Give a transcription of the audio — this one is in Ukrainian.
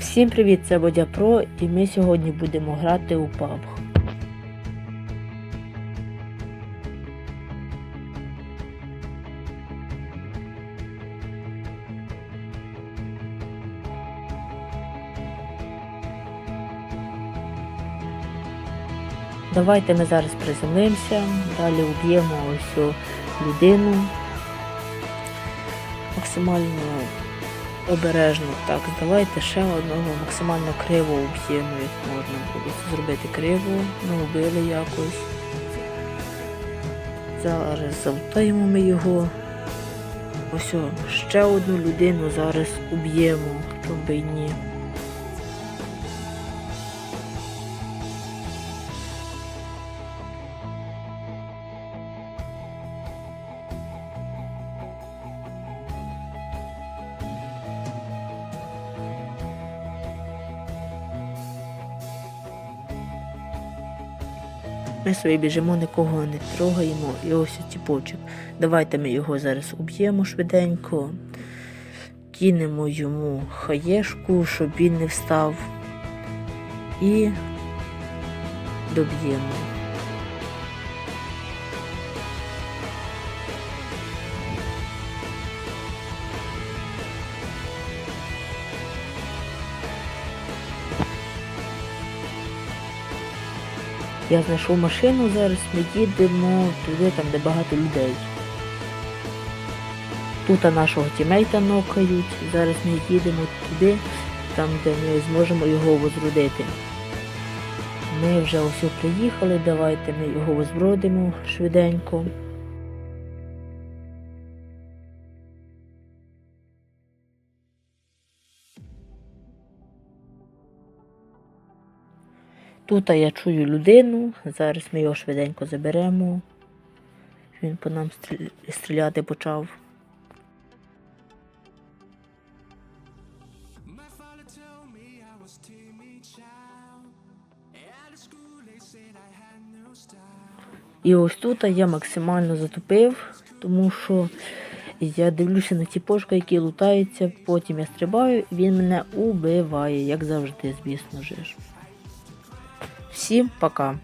Всім привіт, це Бодя Про, і ми сьогодні будемо грати у PUBG. Давайте ми зараз приземлимося, далі уб'ємо ось цю людину. Максимально обережно. Так, давайте ще одного максимально криво об'єму, як можна було зробити криво, ну убили якось. Зараз залутаємо ми його. Ось ще одну людину зараз уб'ємо, щоб і ні. Ми собі біжимо, нікого не трогаємо. І ось ціпочок. Давайте ми його зараз уб'ємо швиденько, кинемо йому хаєшку, щоб він не встав. І доб'ємо. Я знайшов машину, зараз ми їдемо туди, там, де багато людей. Тут нашого тімейта нокають. Зараз ми їдемо туди, там, де ми зможемо його возродити. Ми вже ось приїхали, давайте ми його возбродимо швиденько. Тут я чую людину, зараз ми його швиденько заберемо. Він по нам стріля- стріляти почав. І ось тут я максимально затупив, тому що я дивлюся на ті пошки, які лутаються, потім я стрибаю, і він мене убиває, як завжди, звісно ж. Всім пока.